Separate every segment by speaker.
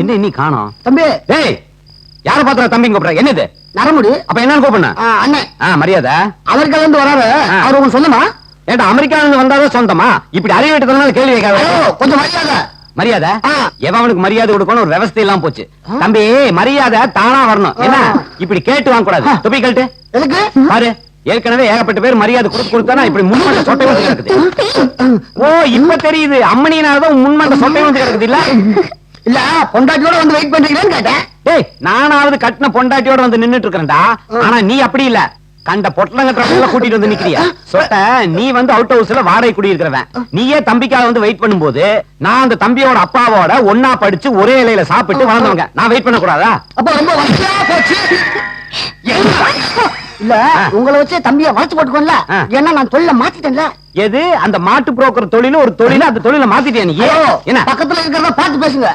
Speaker 1: என்ன இன்னி காணோம்?
Speaker 2: தம்பி.
Speaker 1: டேய் யார பாத்திர தம்பி கூப்பிடுற என்னது?
Speaker 2: நரமுடி.
Speaker 1: அப்ப என்னன்னு கூப்பிடுன?
Speaker 2: அண்ணன்.
Speaker 1: ஆ மரியாதை.
Speaker 2: அமெரிக்கால இருந்து வராரு. அவர் உங்களுக்கு சொந்தமா?
Speaker 1: ஏன்டா அமெரிக்கால இருந்து வந்தாதான் சொந்தமா? இப்படி அறிவு விட்டதுனால கேள்வி கேட்காத.
Speaker 2: கொஞ்சம் மரியாதை.
Speaker 1: மரியாதை. எவன் அவனுக்கு மரியாதை கொடுக்கணும் ஒரு விவசாயம் எல்லாம் போச்சு. தம்பி மரியாதை தானா வரணும். என்ன. இப்படி கேட்டு வாங்க கூடாது. தொப்பி கழட்டு.
Speaker 2: எதுக்கு?
Speaker 1: பாரு ஏற்கனவே ஏகப்பட்ட பேர் மரியாதை கொடுத்து கொடுத்தானா இப்படி முன்மண்ட சொட்டை வந்து கிடக்குது. ஓ இப்ப தெரியுது. அம்மனினாலதான் உன் முன்மண்ட சொட்டை வந்து கிடக்குது இல்ல?
Speaker 2: இல்ல பொண்டாட்டியோட வந்து வெயிட் பண்றீங்களேன்னு கேட்டேன்.
Speaker 1: டேய் நானாவது கட்டின பொண்டாட்டியோட வந்து நின்னுட்டு இருக்கேன்டா ஆனா நீ அப்படி இல்ல. கண்ட பொட்டலங்கட்டுறவங்கள கூட்டிட்டு வந்து நிக்கிறியா? சொட்ட நீ வந்து அவுட் ஹவுஸ்ல வாடகை குடி இருக்கிறவன் நீயே தம்பிக்காக வந்து வெயிட் பண்ணும்போது நான் அந்த தம்பியோட அப்பாவோட ஒன்னா படிச்சு ஒரே இலையில சாப்பிட்டு வளர்ந்தவங்க நான் வெயிட் பண்ண கூடாதா
Speaker 2: அப்ப ரொம்ப வசதியா போச்சு? இல்ல. உங்களை வச்சு தம்பிய வளர்த்து போட்டுக்கோல. ஏன்னா நான் தொழில மாத்திட்டேன்ல.
Speaker 1: எது? அந்த மாட்டு புரோக்கர் தொழில ஒரு தொழில அந்த தொழில
Speaker 2: ஐயோ,
Speaker 1: என்ன?
Speaker 2: பக்கத்துல இருக்கிறத பார்த்து பேசுங்க.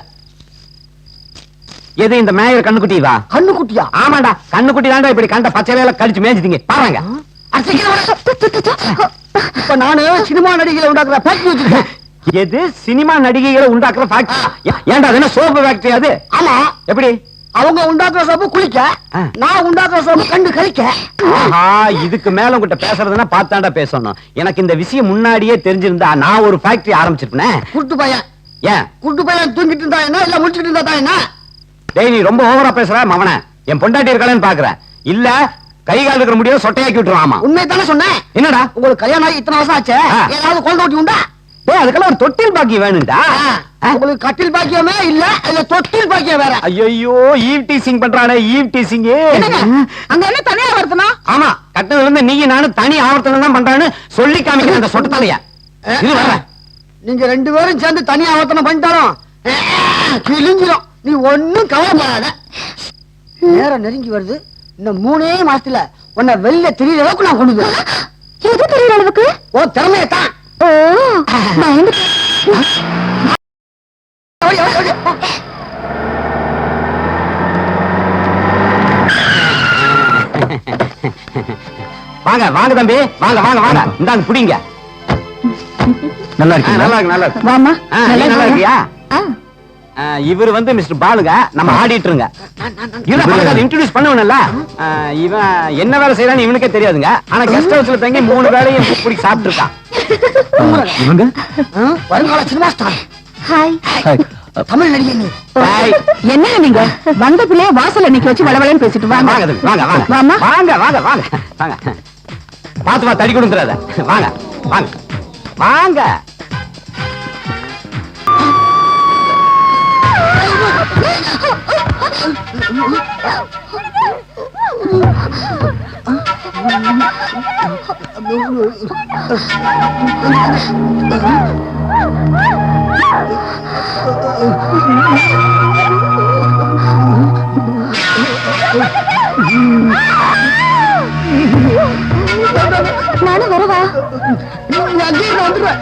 Speaker 1: எது இந்த மேயர் கண்ணுக்குட்டி வா
Speaker 2: கண்ணு குட்டியா
Speaker 1: ஆமாடா கண்ணுக்குட்டி தாண்டா இப்படி கண்ட பச்சையில கடிச்சு மேய்ச்சிட்டீங்க பாருங்க.
Speaker 2: இப்ப நானு சினிமா நடிகளை உண்டாக்குற ஃபேக்டரி வச்சிருக்கேன்.
Speaker 1: எது சினிமா நடிகைகளை உண்டாக்குற ஃபேக்டரி ஏன்டா அது என்ன சோப்பு ஃபேக்டரி அது?
Speaker 2: ஆமா
Speaker 1: எப்படி?
Speaker 2: அவங்க உண்டாக்குற சோப்பு குளிக்க. நான் உண்டாக்குற சோப்பு கண்டு கழிக்க.
Speaker 1: ஆஹா இதுக்கு மேல உங்ககிட்ட பேசுறதுன்னா பார்த்தாண்டா பேசணும். எனக்கு இந்த விஷயம் முன்னாடியே தெரிஞ்சிருந்தா நான் ஒரு ஃபேக்டரி ஆரம்பிச்சிருப்பேன்.
Speaker 2: குருட்டு பையன்.
Speaker 1: ஏன்?
Speaker 2: குருட்டு பையன் தூங்கிட்டு இருந்தா என்ன? இல்ல முடிச்சுட்டு இருந்தா என்ன?
Speaker 1: டேய் நீ ரொம்ப ஓவரா பேசுற மவன. என் பொண்டாட்டி இருக்காளன்னு பாக்குறேன். இல்ல கை கால் இருக்கிற முடியும் சொட்டையாக்கி விட்டுருவான் ஆமா.
Speaker 2: உண்மையை தானே சொன்னேன்.
Speaker 1: என்னடா?
Speaker 2: உங்களுக்கு கல்யாணம் ஆகி இத்தனை வருஷம் ஆச்சு. ஏதாவது குழந்தை ஊட்டி உண்டா?
Speaker 1: டேய் அதுக்கெல்லாம் ஒரு தொட்டில் பாக்கி வேணும்டா.
Speaker 2: உங்களுக்கு கட்டில் பாக்கியமே இல்ல இல்ல தொட்டில் பாக்கியம் வேற.
Speaker 1: ஐயோ ஈவ் டீசிங் பண்றானே ஈவ் டீசிங்
Speaker 2: அங்க என்ன தனியா வருதுனா
Speaker 1: ஆமா கட்டதுல இருந்து நீ நானும் தனி ஆவர்த்தனம் தான் பண்றான்னு சொல்லி காமிக்கிற அந்த சொட்ட தலைய இது வர
Speaker 2: நீங்க ரெண்டு பேரும் சேர்ந்து தனியா ஆவர்த்தனம் பண்ணிட்டாலும் கிழிஞ்சிரும். நீ ஒண்ணும் கவலைப்படாத. நேரம் நெருங்கி வருது. இன்னும் மூணே மாசத்துல உன்னை வெளில தெரியற அளவுக்கு நான் கொண்டு போறேன்
Speaker 3: எது தெரியற அளவுக்கு?
Speaker 2: ஓ ஓடி.
Speaker 1: வாங்க வாங்க தம்பி. வாங்க வாங்க வாங்க. இந்தாங்க புடிங்க நல்லா இருக்கு நல்லா இருக்கு நல்லா இருக்கு.
Speaker 3: வாமா
Speaker 1: நல்லா இருக்கியா? இவர் வந்து மிஸ்டர் பாலுங்க. நம்ம ஆடிட்டருங்க. இன்ட்ரோடியூஸ் பண்ணுவனல்ல. இவன் என்ன வேலை செய்யறான்னு இவனுக்கே தெரியாதுங்க. ஆனா கெஸ்ட் ஹவுஸ்ல தங்கி மூணு வேலையும் பிடிச்சி சாப்பிட்டு இருக்கான் இவங்க?
Speaker 2: வருங்கால சினிமா ஸ்டார்
Speaker 3: ஹாய்
Speaker 2: தமிழ் நடிகை நீ.
Speaker 3: என்ன நீங்க? வந்த பிள்ளைய வாசல்ல நிக்க வச்சு வளவளன்னு பேசிட்டு
Speaker 1: வாங்க.
Speaker 3: வாங்க
Speaker 1: வாங்க. வாங்க. வாங்க வாங்க வாங்க. பாத்து வா தடி கொடுத்துறாத. வாங்க வாங்க. வாங்க.
Speaker 3: நானும் வரவா?
Speaker 2: அங்கேயே வந்துடுவேன்.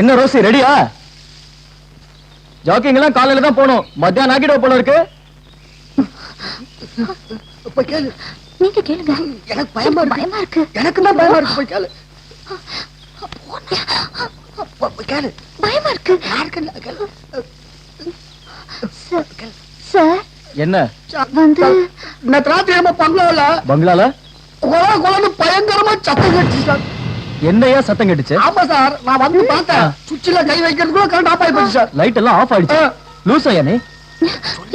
Speaker 4: என்ன ரோசி ரெடியா? ஜாக்கிங் எல்லாம் காலையில தான் போகணும். மத்தியானம் ஆக்கிடுவ போல இருக்கு.
Speaker 2: இப்ப கேளு.
Speaker 3: நீங்க கேளுங்க.
Speaker 2: எனக்கு பயமா இருக்கு.
Speaker 3: பயமா இருக்கு.
Speaker 2: எனக்கு தான் பயமா இருக்கு. போய் கேளு. கேளு
Speaker 3: பயமா இருக்கு.
Speaker 2: யாருக்கு இல்ல, கேளு
Speaker 3: சார்,
Speaker 4: என்ன?
Speaker 3: வந்து
Speaker 2: நேத்து ராத்திரி நம்ம பங்களாவில
Speaker 4: பங்களால?
Speaker 2: கொல கொலன்னு பயங்கரமா சத்தம் கேட்டுச்சு சார்
Speaker 4: என்னையா சத்தம் கேட்டுச்சு?
Speaker 2: ஆமா சார் நான் வந்து பார்த்தேன். சுவிட்சில கை வைக்கிறதுக்குள்ள கரண்ட் ஆஃப் ஆகி போச்சு சார்
Speaker 4: லைட் எல்லாம் ஆஃப் ஆயிடுச்சு.
Speaker 2: ஆ.
Speaker 4: லூசா நீ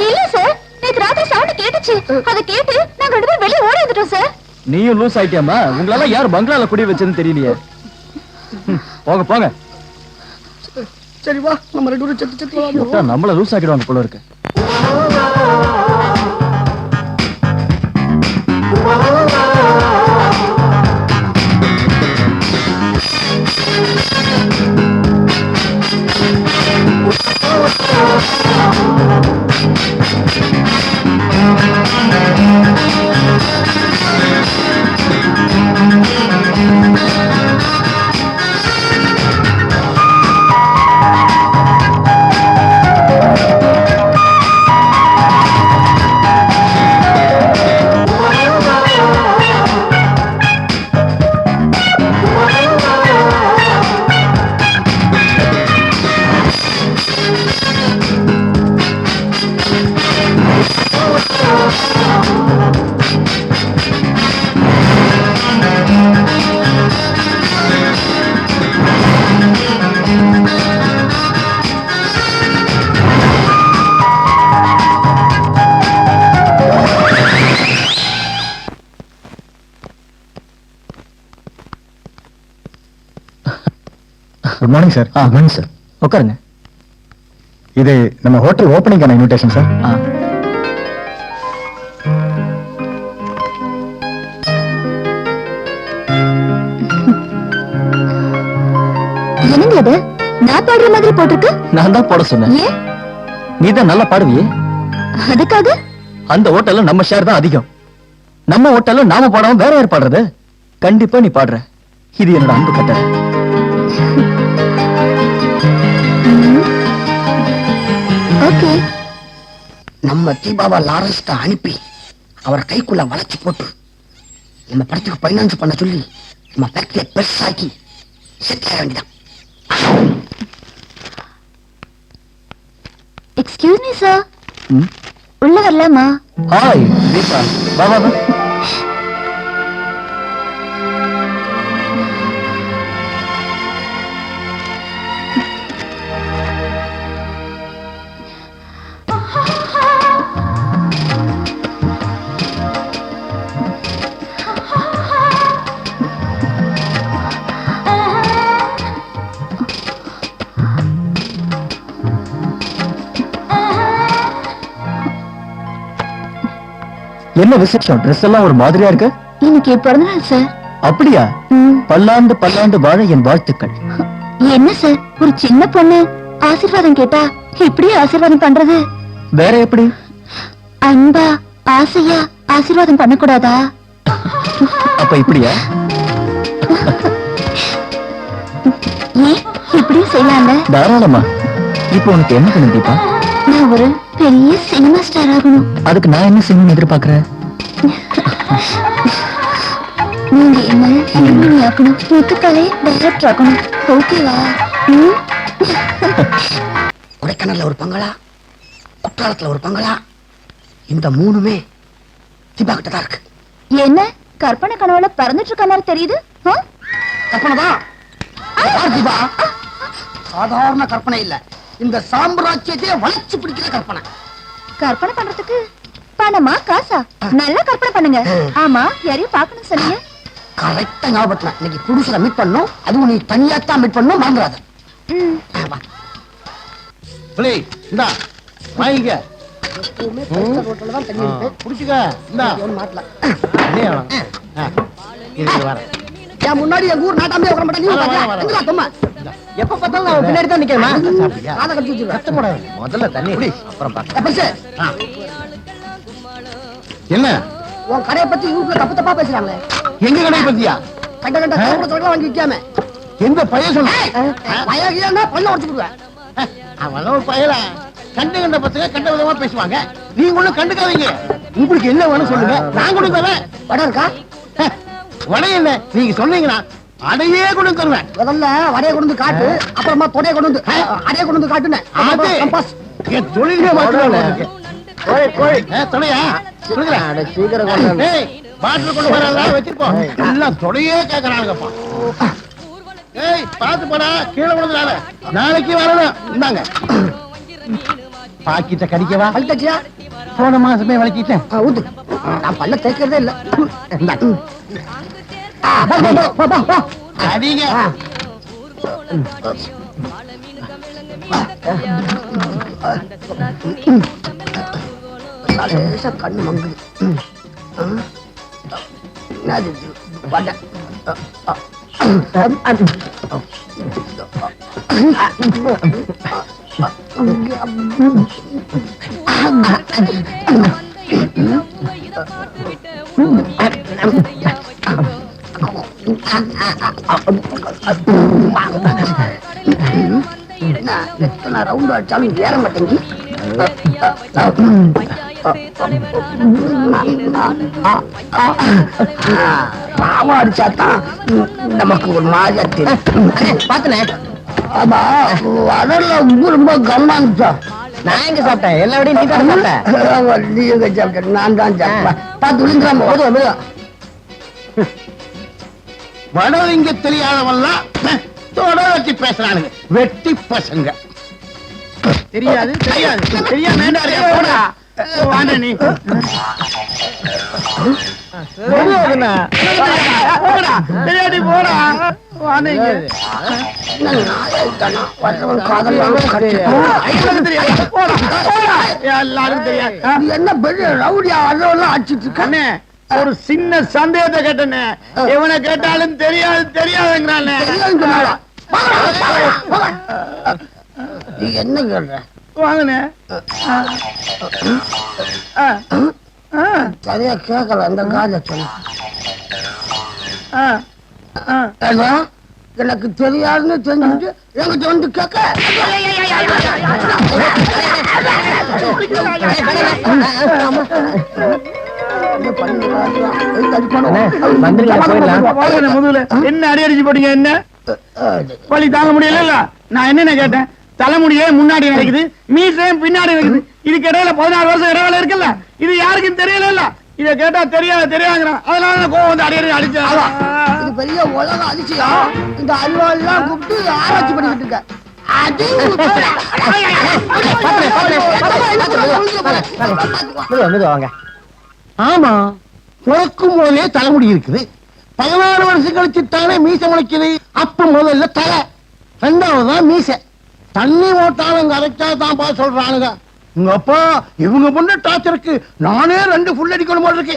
Speaker 3: இல்ல சார் நேத்து ராத்திரி சவுண்ட் கேட்டுச்சு. அத கேட்டு நாங்க ரெண்டு பேரும் வெளிய ஓடி வந்துட்டோம் சார்
Speaker 4: நீயும் லூஸ் ஆயிட்டியாமா உங்களால யார் பங்களால குடி வச்சதுன்னு தெரியலையே. போங்க போங்க.
Speaker 2: சரி வா. நம்ம ரெண்டு பேரும் செத்து செத்து.
Speaker 4: நம்மள லூஸ் ஆக்கிடுவாங்க போல இருக்கு.
Speaker 5: Morning sir
Speaker 4: good morning sir உட்காருங்க.
Speaker 5: இது நம்ம ஹோட்டல் ஓப்பனிங்கான இன்விடேஷன் சார்
Speaker 4: ஆ.
Speaker 3: என்னங்க அது நான் பாடுற மாதிரி போட்டிருக்கு?
Speaker 4: நான் தான் போட சொன்னேன்.
Speaker 3: ஏன்?
Speaker 4: நீ தான் நல்லா பாடுவியே.
Speaker 3: அதுக்காக?
Speaker 4: அந்த ஹோட்டல்ல நம்ம ஷேர் தான் அதிகம். நம்ம ஹோட்டல்ல நாம பாடாம வேற யார் பாடுறது? கண்டிப்பா நீ பாடுற. இது என்னோட அன்பு கட்டளை.
Speaker 3: ஓகே.
Speaker 2: நம்ம தீபாவா லாரன்ஸ்ட அனுப்பி அவர் கைக்குள்ள வளைச்சு போட்டு நம்ம படத்துக்கு பைனான்ஸ் பண்ண சொல்லி நம்ம ஃபேக்டரியை பெருசாக்கி செட்டில் ஆக வேண்டியதான்
Speaker 3: எக்ஸ்கியூஸ் மீ? சார்? உள்ள வரலாமா?
Speaker 4: ஹாய் தீபா வா வா. என்ன விசேஷம்? ட்ரெஸ் எல்லாம் ஒரு மாதிரியா இருக்கு?
Speaker 3: இன்னைக்கு பிறந்தநாள் சார்.
Speaker 4: அப்படியா. பல்லாண்டு பல்லாண்டு வாழ என் வாழ்த்துக்கள்.
Speaker 3: என்ன சார்? ஒரு சின்ன பொண்ணு ஆசீர்வாதம் கேட்டா எப்படி ஆசீர்வாதம் பண்றது?
Speaker 4: வேற எப்படி?
Speaker 3: அன்பா ஆசையா ஆசீர்வாதம் பண்ணக்கூடாதா?
Speaker 4: அப்ப இப்படியா?
Speaker 3: ஏன் இப்படியும் செய்யலாம்ல?
Speaker 4: தாராளமா. இப்போ உனக்கு என்ன தீபா?
Speaker 3: நான் ஒரு பெரிய சினிமா ஸ்டார் ஆகணும்.
Speaker 4: அதுக்கு நான் என்ன செய்யணும்னு எதிர்பார்க்கறேன்?
Speaker 3: நீங்க என்ன ஹீரோயினி ஆக்கணும் முத்துக்களே டைரக்டர் ஆக்கணும் ஓகேவா?
Speaker 2: கொடைக்கானல்ல ஒரு பங்களா குற்றாலத்துல ஒரு பங்களா இந்த மூணுமே தீபா கிட்ட தான் இருக்கு.
Speaker 3: என்ன? கற்பனை கனவுல பறந்துட்டு இருக்க மாதிரி தெரியுது?
Speaker 2: கற்பனை தான். சாதாரண கற்பனை இல்ல. இந்த சாம்ராஜ்யத்தையே வளைச்சு பிடிக்கிற கற்பனை.
Speaker 3: கற்பனை பண்றதுக்கு பணமா காசா? நல்லா கற்பனை பண்ணுங்க. ஆமா யாரையும் பார்க்கணும் சொன்னீங்க
Speaker 2: கரெக்டா ஞாபகத்துல இன்னைக்கு புருஷனை மீட் பண்ணும். அதுவும் நீ தனியா தான் மீட் பண்ணும் மறந்துடாத
Speaker 6: இந்தா வாங்கிக்க.
Speaker 2: எப்பவுமே பைசா தான் தண்ணி இருக்கு
Speaker 6: புடிச்சுக்க இந்தா இதே வரேன்
Speaker 2: என் முன்னாடி எங்க ஊர் நாட்டாமே உட்கார மாட்டேன். நீ
Speaker 6: வரேன்,
Speaker 2: பாத்தியா? தொம்மை?
Speaker 4: எப்ப பார்த்தாலும் நான் பின்னாடி தான்
Speaker 6: சாப்பிட்டியா?
Speaker 2: காதை கடிச்சு வச்சிருவேன்.
Speaker 6: கத்தக்கூடாது. முதல்ல தண்ணி குடி, அப்புறம் ஆ. என்ன?
Speaker 2: உன் கடையை பத்தி ஊருக்குள்ள தப்பு தப்பா பேசுறாங்களே
Speaker 6: எங்க கடை பத்தியா?
Speaker 2: கண்ட கண்ட கருப்பூரத்தோட வாங்கி விற்காம
Speaker 6: எந்த பையன் சொன்ன?
Speaker 2: வயகியா பல்ல உடச்சு விடுவேன்.
Speaker 6: அவன் ஒரு பயல? கண்டு கண்ட பசங்க கண்ட விதமா பேசுவாங்க. நீங்க ஒண்ணும் கண்டுக்காதீங்க. உங்களுக்கு என்ன வேணும் சொல்லுங்க. நான் தரேன்
Speaker 2: வடம் இருக்கா?
Speaker 6: வடை என்ன? நீங்க சொன்னீங்கன்னா அடையே கொண்டு தருவேன்.
Speaker 2: முதல்ல வடையை கொண்டு வந்து காட்டு அப்புறமா தொடையை கொண்டு வந்து அடையை கொண்டு வந்து காட்டுனேன்.
Speaker 6: என் தொழிலே மாற்றுவாங்க தொலையா சீக்கிரம் ஏய் பாட்டில் கொண்டு வரல வச்சிருப்போம். எல்லாம் தொடையே கேக்குறாங்கப்பா ஏய் பாத்து போடா கீழே விழுந்துடாத. நாளைக்கு வரணும். இந்தாங்க. பாக்கிட்ட கடிக்கவா?
Speaker 2: பல்தச்சியா
Speaker 6: போன மாசமே வளர்க்கிட்டேன்
Speaker 2: ஊத்து. நான் பல்ல தேய்க்கிறதே இல்ல.
Speaker 6: அடிங்க
Speaker 2: கண்ணு மங்குது ம். ஆ. என்னது இது? வடை. எத்தனை ரவுண்ட் அடிச்சாலும் ஏற மாட்டேங்கி பாவம் அடிச்சாதான் நமக்கு ஒரு மாதிரியா தெரியும் ஆமா வடல ரொம்ப கம்மா இருந்துச்சா?
Speaker 1: நான் எங்க சாப்பிட்டேன். எல்லா விடையும் நீ தான் சாப்பிட்ட?
Speaker 2: நீ எங்க சாப்பிட்ட? நான் தான் சாப்பிட்டேன். பார்த்து விழுந்துடாம போதும் மெதுவா.
Speaker 6: வடலிங்க தெரியாதவன்லாம் தொட வச்சு பேசுறானுங்க. வெட்டி பசங்க. தெரியாது தெரியாது. தெரியாது வேண்டாம் போடா. வாங்க நீ
Speaker 2: என்ன பெரிய ரவுடியா வர்றவெல்லாம் அடிச்சிட்டு இருக்க
Speaker 6: அண்ணே ஒரு சின்ன சந்தேகத்தை கேட்டனே. எவனை கேட்டாலும் தெரியாது தெரியாதுங்கிறானே.
Speaker 2: என்ன கேள்ற
Speaker 6: வாங்கண்ணே.
Speaker 2: சரியா கேட்கல அந்த காதை சொன்ன
Speaker 6: ஆ, ஆ.
Speaker 2: ஏண்டா, எனக்கு தெரியாதுன்னு தெரிஞ்சுட்டு என்கிட்ட வந்து கேட்க.
Speaker 6: என்ன அடி அடிச்சு போட்டீங்க என்ன? வலி தாங்க முடியல நான் என்னென்ன கேட்டேன்? தலைமுடியே முன்னாடி நடக்குது மீசையும் பின்னாடி இருக்குது இதுக்கு இடையில பதினாறு வருஷம் இடைவேளை இருக்குல்ல? இது யாருக்கும் தெரியல இத கேட்டா தெரியாது தெரியாதுங்கிறான். அதனால கோவம் வந்து அடி அடி அடிச்சேன்
Speaker 2: இது பெரிய உலக அதிசயம். இந்த அல்வா எல்லாம் கூப்பிட்டு ஆராய்ச்சி பண்ணிக்கிட்டு இருக்க. அது
Speaker 1: வாங்க.
Speaker 6: ஆமா. பிறக்கும் போதே தலைமுடி இருக்குது. பதினாறு வருஷம் கழிச்சு தானே மீசை முளைக்குது? அப்ப முதல்ல தலை. ரெண்டாவது தான் மீசை. தண்ணி ஓட்டாலும் கரெக்டா தான் பா சொல்றானுங்க. உங்க அப்பா இவங்க பொண்ணு டார்ச்சருக்கு. நானே ரெண்டு ஃபுல் அடிக்கணும் போல இருக்கு.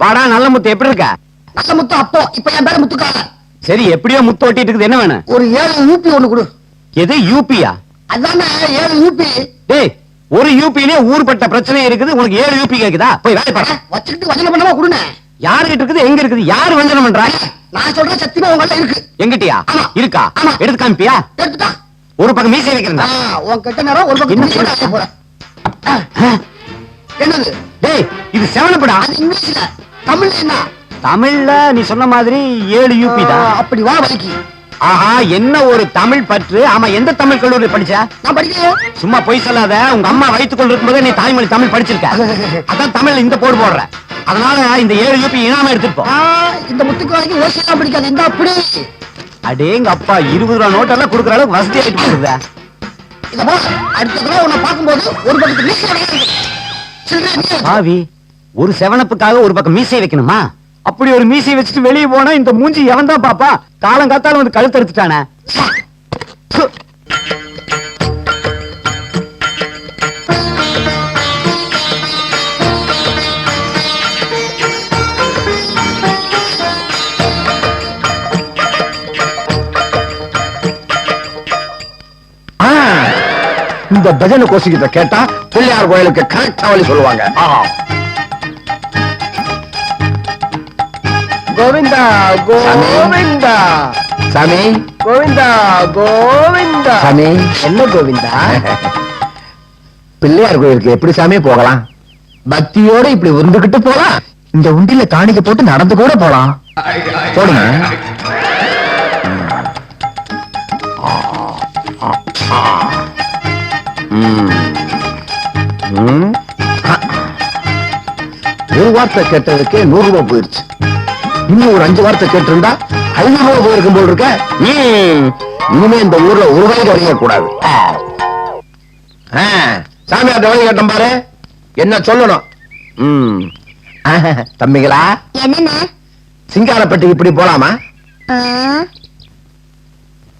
Speaker 1: வாடா நல்ல முத்து எப்படி இருக்க?
Speaker 2: நல்ல முத்து அப்போ இப்ப என் பேர முத்துக்காக
Speaker 1: சரி எப்படியோ முத்து ஓட்டிட்டு இருக்குது என்ன வேணும்?
Speaker 2: ஒரு ஏழு யூபி ஒண்ணு கொடு.
Speaker 1: எது யூபியா
Speaker 2: அதானே ஏழு யூபி
Speaker 1: டேய் ஒரு யூபிலே ஊர்பட்ட பிரச்சனை இருக்குது. உனக்கு ஏழு யூபி கேக்குதா? போய் வேலை பாரு.
Speaker 2: வச்சுக்கிட்டு வச்சன பண்ணாம கொடுங்க
Speaker 1: யாருகிட்ட இருக்குது எங்க இருக்குது? யாரு வஞ்சனம் பண்றா?
Speaker 2: நான் சொல்றேன் சத்தியமா உங்கள்ட்ட இருக்கு.
Speaker 1: எங்கிட்டயா. இருக்கா. எடுத்து காமிப்பியா?
Speaker 2: எடுத்துட்டா.
Speaker 1: ஒரு பக்கம் மீசை வைக்கிறா
Speaker 2: உன் கிட்ட நேரம் ஒரு பக்கம் போறேன். என்னது?
Speaker 1: டேய் இது செவனப்படா.
Speaker 2: அது இங்கிலீஷ்ல. தமிழ்ல என்ன?
Speaker 1: தமிழ்ல நீ சொன்ன மாதிரி ஏழு யூபி தான்.
Speaker 2: அப்படி வா வலிக்கு
Speaker 1: ஆஹா என்ன ஒரு தமிழ் பற்று? ஆமா எந்த தமிழ் கல்லூரி படிச்ச?
Speaker 2: நான் படிக்கிறேன்
Speaker 1: சும்மா பொய் சொல்லாத. உங்க அம்மா வயிற்றுக்குள்ள இருக்கும்போதே நீ தாய்மொழி தமிழ் படிச்சிருக்க. அதான் தமிழ்ல இந்த போடு போடுற. அதனால இந்த ஏழு யூபி இனாம எடுத்துட்டு போ.
Speaker 2: இந்த முத்துக்கு வரைக்கும் ஓசியெல்லாம் பிடிக்காது. இந்த அப்படி
Speaker 1: அடேங்க அப்பா இருபது ரூபா நோட்டெல்லாம் கொடுக்குற அளவுக்கு வசதி ஆயிட்டு போகுதா
Speaker 2: அடுத்த தடவை உன்னை பார்க்கும்போது ஒரு பக்கத்து.
Speaker 1: பாவி ஒரு செவனப்புக்காக ஒரு பக்கம் மீசை வைக்கணுமா? அப்படி ஒரு மீசை வச்சுட்டு வெளியே போனா இந்த மூஞ்சி எவன் தான் பாப்பா. காலம் காத்தாலும் வந்து கழுத்து
Speaker 5: இந்த பஜனை கோஷிக்கிட்ட கேட்டா பிள்ளையார் கோயிலுக்கு கரெக்டா வழி சொல்லுவாங்க.
Speaker 1: கோவிந்தா கோவிந்தா.
Speaker 5: சாமி.
Speaker 1: கோவிந்தா கோவிந்தா.
Speaker 5: சாமி.
Speaker 1: என்ன கோவிந்தா?
Speaker 5: பிள்ளையார் கோயிலுக்கு எப்படி சாமி போகலாம்? பக்தியோட இப்படி உருண்டுகிட்டு போலாம்? இந்த உண்டில காணிக்க போட்டு நடந்து கூட போலாம். போடுங்க. ம். ஒரு வார்த்தை கேட்டதுக்கு நூறு ரூபாய் போயிருச்சு. இன்னும் ஒரு அஞ்சு வார்த்தை கேட்டிருந்தா ஐநூறு ரூபாய் போயிருக்கும் போல் இருக்க. இனிமே இந்த ஊர்ல ஒரு ரூபாய்க்கு வரைய கூடாது ஆ, சாமி அந்த வழி கேட்டோம் பாரு. என்ன சொல்லணும்? தம்பிங்களா?
Speaker 3: என்னண்ணே
Speaker 5: சிங்காரப்பட்டிக்கு இப்படி போலாமா?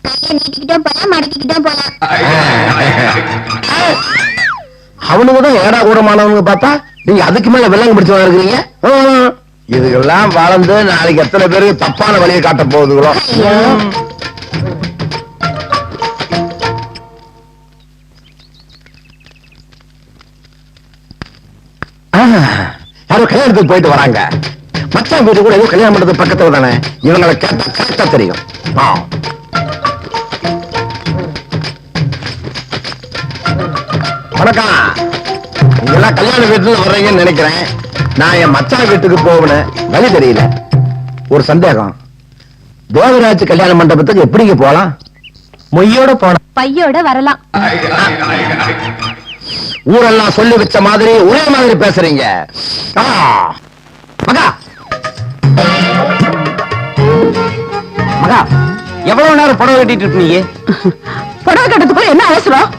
Speaker 3: கையை நீட்டிக்கிட்டே போலாம் மடக்கிக்கிட்டே போலாம்
Speaker 5: அவனுங்க தான் ஏடா கூடமானவங்க பார்த்தா நீங்க அதுக்கு மேல வெள்ளங்க பிடிச்சவங்க இருக்கிறீங்க ம். இதுக்கெல்லாம் வளர்ந்து நாளைக்கு எத்தனை பேருக்கு தப்பான வழியை காட்ட போகுதுங்களோ? யாரோ கல்யாணத்துக்கு போயிட்டு வராங்க. மச்சான் வீட்டு கூட ஏதோ கல்யாணம் பண்றது பக்கத்துல தானே. இவங்களை கேட்டா கரெக்டா தெரியும். வணக்கம். நீங்க எல்லாம் கல்யாண வீட்டுல வர்றீங்கன்னு நினைக்கிறேன். நான் என் மச்சான் வீட்டுக்கு போகணும் வழி தெரியல. ஒரு சந்தேகம். தேவராஜ் கல்யாண மண்டபத்துக்கு எப்படிங்க போலாம்
Speaker 4: மொய்யோட போன
Speaker 3: பையோட வரலாம்.
Speaker 5: ஊரெல்லாம் சொல்லி வச்ச மாதிரி ஒரே மாதிரி பேசுறீங்க. மகா.
Speaker 1: மகா எவ்வளவு நேரம் புடவை கட்டிட்டு நீ
Speaker 7: புடவை கட்டத்துக்கு என்ன அவசரம்?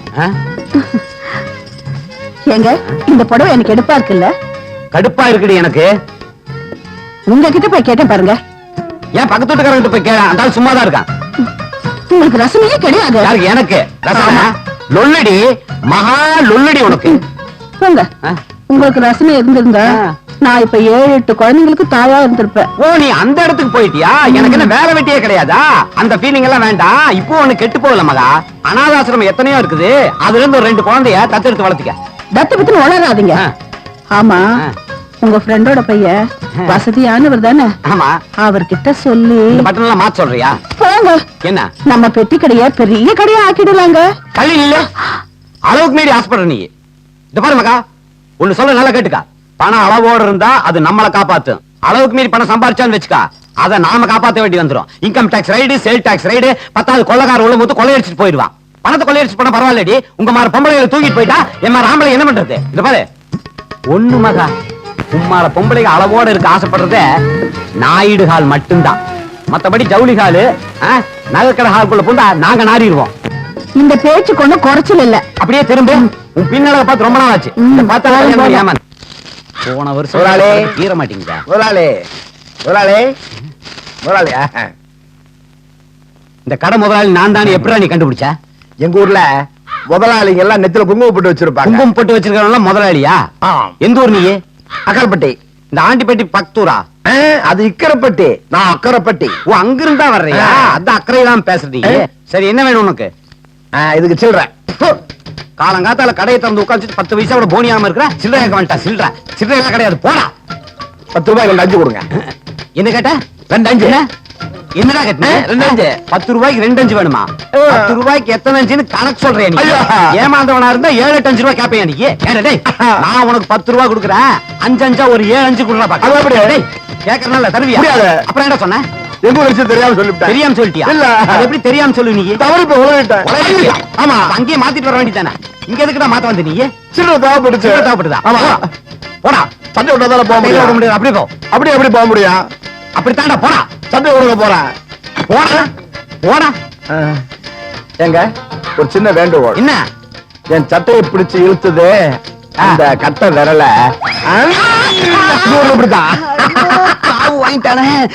Speaker 7: ஏங்க இந்த புடவை எனக்கு எடுப்பா இருக்குல்ல?
Speaker 1: கடுப்பா இருக்குடி எனக்கு.
Speaker 7: உங்ககிட்ட போய் கேட்டேன் பாருங்க.
Speaker 1: ஏன் பக்கத்து வீட்டுக்காரங்கிட்ட போய் கேள அந்த ஆள் சும்மா தான் இருக்கான்.
Speaker 7: உங்களுக்கு ரசனையே கிடையாது.
Speaker 1: யாருக்கு? எனக்கு. ரசனா லொல்லடி. மகா லொல்லடி உனக்கு.
Speaker 7: போங்க? உங்களுக்கு ரசனை இருந்திருந்தா. நான் இப்ப ஏழு எட்டு குழந்தைங்களுக்கு தாயா இருந்திருப்பேன்.
Speaker 1: ஓ நீ அந்த இடத்துக்கு போயிட்டியா? எனக்கு என்ன வேலை வெட்டியே கிடையாதா? அந்த ஃபீலிங் எல்லாம் வேண்டாம். இப்போ ஒண்ணு கெட்டு போகல மகா. அனாதாசிரமம் எத்தனையோ இருக்குது. அதுல இருந்து ஒரு ரெண்டு குழந்தைய தத்தெடுத்து வளர்த்துக்க.
Speaker 7: தத்து பத்துன்னு வளராதீங்க
Speaker 1: ஆ.
Speaker 7: ஆமா. உங்க ஃப்ரெண்டோட பையன் வசதியானவர் தானே?
Speaker 1: ஆமா.
Speaker 7: அவர்கிட்ட சொல்லி.
Speaker 1: பட்டன் எல்லாம் மாத்த சொல்றியா?
Speaker 7: போங்க
Speaker 1: என்ன?
Speaker 7: நம்ம பெட்டி கடைய பெரிய கடையா ஆக்கிடலாங்க.
Speaker 1: கள்ளி இல்ல. அளவுக்கு மீறி ஆசைப்படுற நீ. இந்த பாரு மகா. ஒண்ணு சொல்ல நல்லா கேட்டுக்கா. பணம் அளவோடு இருந்தா அது நம்மளை காப்பாத்தும் அளவுக்கு மீறி பணம் சம்பாரிச்சான்னு வச்சுக்கா. அதை நாம காப்பாத்த வேண்டி வந்துரும். Income tax raid sale tax raid பத்தாவது கொள்ளக்கார உள்ள மொத்தம் கொள்ளையடிச்சிட்டு போயிடுவான். பணத்தை கொள்ளையடிச்சு போனா பரவாயில்லடி. உங்க மாதிரி பொம்பளைகளை தூக்கிட்டு போயிட்டா என் மாதிரி ஆம்பளை என்ன பண்றது? இந்த பாரு. ஒண்ணு மகா உம்மால பொம்பளைங்க அளவோட இருக்க ஆசைப்படுறதே நாயுடு ஹால் மட்டும்தான். மத்தபடி ஜவுளி ஹாலு நகைக்கடை ஹால்குள்ள பூந்தா நாங்க நாறிடுவோம்.
Speaker 7: இந்த பேச்சு கொண்டு குறைச்சல் இல்ல.
Speaker 1: அப்படியே திரும்ப. உன் பின்னழக பார்த்து ரொம்ப நாள் ஆச்சு இதை பார்த்தா. போன வருஷம்
Speaker 5: முதலாளி.
Speaker 1: தீர மாட்டீங்க
Speaker 5: முதலாளி. முதலாளி. முதலாளி ஆஹா.
Speaker 1: இந்த கடை முதலாளி நான் தானே. எப்படா நீ கண்டுபிடிச்ச?
Speaker 5: எங்க ஊர்ல முதலாளிங்க எல்லாம் நெத்தில குங்குமம் போட்டு வச்சிருப்பாங்க.
Speaker 1: குங்குமம் போட்டு வச்சிருக்கவங்க முதலாளியா. எந்த ஊர் நீ?
Speaker 5: அக்கரைப்பட்டி.
Speaker 1: இந்த ஆண்டிப்பட்டி பக்தூரா?
Speaker 5: அது இக்கரைப்பட்டி. நான் அக்கரைப்பட்டி.
Speaker 1: ஓ அங்கிருந்தா வர்றியா? அதான் அக்கறையெல்லாம் பேசுறீங்க. சரி என்ன வேணும் உனக்கு?
Speaker 5: இதுக்கு சில்லற.
Speaker 1: காலங்காத்தால கடையை திறந்து உட்காந்து பத்து வயசா கூட போனியாம இருக்கிற சில்லறை வேண்டாம் சில்லற. சில்லறை கிடையாது போடா.
Speaker 5: பத்து ரூபாய் ரெண்டு அஞ்சு கொடுங்க.
Speaker 1: என்ன கேட்ட?
Speaker 5: ரெண்டு அஞ்சு?
Speaker 1: என்னடா கேட்ட
Speaker 5: ரெண்டு.
Speaker 1: பத்து ரூபாய்க்கு ரெண்டு அஞ்சு வேணுமா. பத்து ரூபாய்க்கு எத்தனை அஞ்சுன்னு கணக்கு சொல்றேன். ஏமாந்தவனா இருந்தா ஏழு எட்டு அஞ்சு ரூபாய் கேப்பையா நீ? ஏடா நான் உனக்கு பத்து ரூபாய் கொடுக்குறேன். அஞ்சு அஞ்சா ஒரு ஏழு அஞ்சு கொடுறா பாக்க
Speaker 5: அது எப்படி?
Speaker 1: டேய் கேக்குறனால தருவியா. அப்புறம் என்ன சொன்ன?
Speaker 5: எங்க விஷயம் தெரியாம சொல்லிவிட்டேன்.
Speaker 1: தெரியாம சொல்லிட்டியா?
Speaker 5: இல்ல.
Speaker 1: எப்படி தெரியாம சொல்லு நீ?
Speaker 5: தவறு இப்ப உலகிட்டேன்
Speaker 1: உலகிட்டியா? ஆமா. அங்கேயே மாத்திட்டு வர வேண்டியதானே இங்க எதுக்குடா மாத்த வந்த நீ?
Speaker 5: சில்லற தேவைப்படுச்சு.
Speaker 1: சில்லறை தேவைப்படுதா?
Speaker 5: ஆமா.
Speaker 1: போடா.
Speaker 5: சண்டை விட்டா தானே போக
Speaker 1: முடியாது. அப்படியே போ.
Speaker 5: அப்படி எப்படி போக முடியும்?
Speaker 1: அப்படித்தான்டா போடா.
Speaker 5: சண்டை விடுங்க போறேன்
Speaker 1: போடா போடா.
Speaker 5: ஏங்க ஒரு சின்ன வேண்டுகோள்.
Speaker 1: என்ன?
Speaker 5: என் சட்டையை பிடிச்சு இழுத்தது அந்த கட்ட விரல.
Speaker 2: வாங்கிட்டானே.